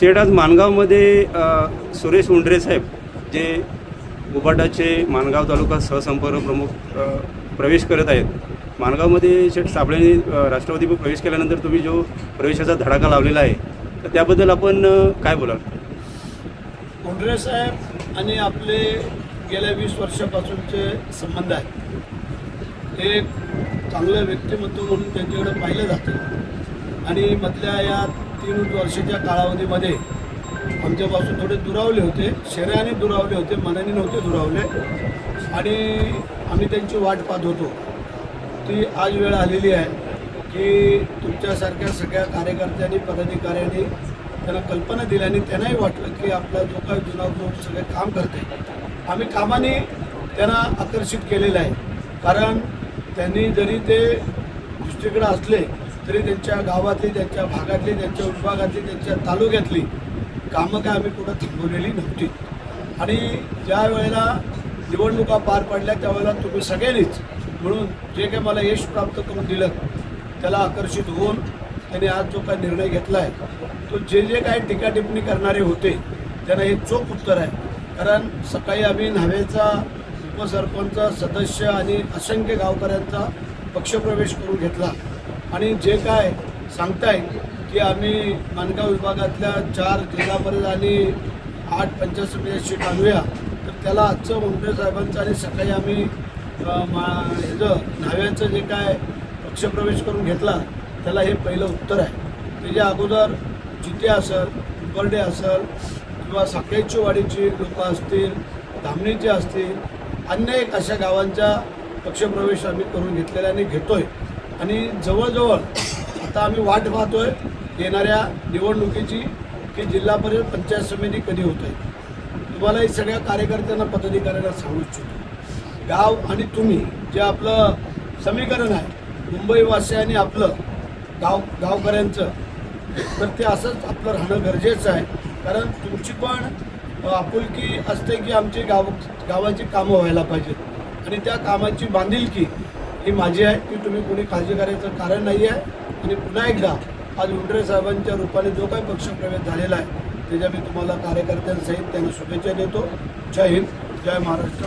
शेठ आज माणगावमध्ये सुरेश उंडरे साहेब जे उबाटाचे माणगाव तालुका सहसंपर्क प्रमुख प्रवेश करत आहेत. माणगावमध्ये शेठ साबळेने राष्ट्रवादी प्रवेश केल्यानंतर तुम्ही जो प्रवेशाचा धडाका लावलेला आहे तर त्याबद्दल आपण काय बोलाल? उंडरे साहेब आणि आपले गेल्या वीस वर्षापासूनचे संबंध आहेत. हे एक चांगलं व्यक्तिमत्व म्हणून त्यांच्याकडे पाहिलं जातं. आणि मधल्या या तीन वर्षाच्या कालावधीमध्ये आमच्यापासून थोडे दुरावले होते. शरीराने दुरावले होते मनाने नव्हते दुरावले. आणि आम्ही त्यांची वाट पाहत होतो. ती आज वेळ आलेली आहे की तुमच्यासारख्या सगळ्या कार्यकर्त्यांनी पदाधिकाऱ्यांनी त्यांना कल्पना दिली आणि त्यांनाही वाटलं की आपला जो काही जुना ग्रुप सगळे काम करते आम्ही कामाने त्यांना आकर्षित केलेलं आहे. कारण त्यांनी जरी ते दुसरीकडे असले तरी त्यांच्या गावातली त्यांच्या भागातली त्यांच्या विभागातली त्यांच्या तालुक्यातली कामं काय आम्ही कुठं थांबवलेली नव्हती. आणि ज्या वेळेला निवडणुका पार पडल्या त्यावेळेला तुम्ही सगळ्यांनीच म्हणून जे काही मला यश प्राप्त करून दिलं त्याला आकर्षित होऊन त्यांनी आज जो काही निर्णय घेतला आहे तो जे जे काही टीकाटिप्पणी करणारे होते त्यांना हे चोख उत्तर आहे. कारण सकाळी आम्ही न्हावेचा उपसरपंच सदस्य आणि असंख्य गावकऱ्यांचा पक्षप्रवेश करून घेतला. आणि जे काय सांगताय की आम्ही मानगाव विभागातल्या चार जिल्हा परिषद आणि आठ पंचायत समिती सीट आणूया तर त्याला आजचं मुंडे साहेबांचं आणि सकाळी आम्ही मा ह्याचं न्हाव्याचं जे काय पक्षप्रवेश करून घेतला त्याला हे पहिलं उत्तर आहे. त्याच्या अगोदर जिते असेल उंबर्डे असेल किंवा साखळेची वाडीची लोकं असतील धामणीचे असतील अन्य एक अशा गावांचा पक्षप्रवेश आम्ही करून घेतलेला आणि घेतोय. आणि जवळजवळ आता आम्ही वाट पाहतोय येणाऱ्या निवडणुकीची की जिल्हा परिषद पंचायत समिती कधी होत. आहे तुम्हाला हे सगळ्या कार्यकर्त्यांना पदाधिकाऱ्यांना सांगू इच्छितो. गाव आणि तुम्ही जे आपलं समीकरण आहे मुंबईवासी आणि आपलं गाव गावकऱ्यांचं तर ते असंच आपलं राहणं गरजेचं आहे. कारण तुमची पण आपुलकी असते की आमची गाव गावाची कामं व्हायला पाहिजेत. आणि त्या कामाची बांधिलकी ही माझी आहे की तुम्ही कोणी काळजी करायचं कारण नाही आहे. आणि पुन्हा एकदा आज उंडरे साहेबांच्या रूपाने जो काही पक्षप्रवेश झालेला आहे त्याच्या मी तुम्हाला कार्यकर्त्यांसहित त्यांना शुभेच्छा देतो. जय हिंद जय महाराष्ट्र.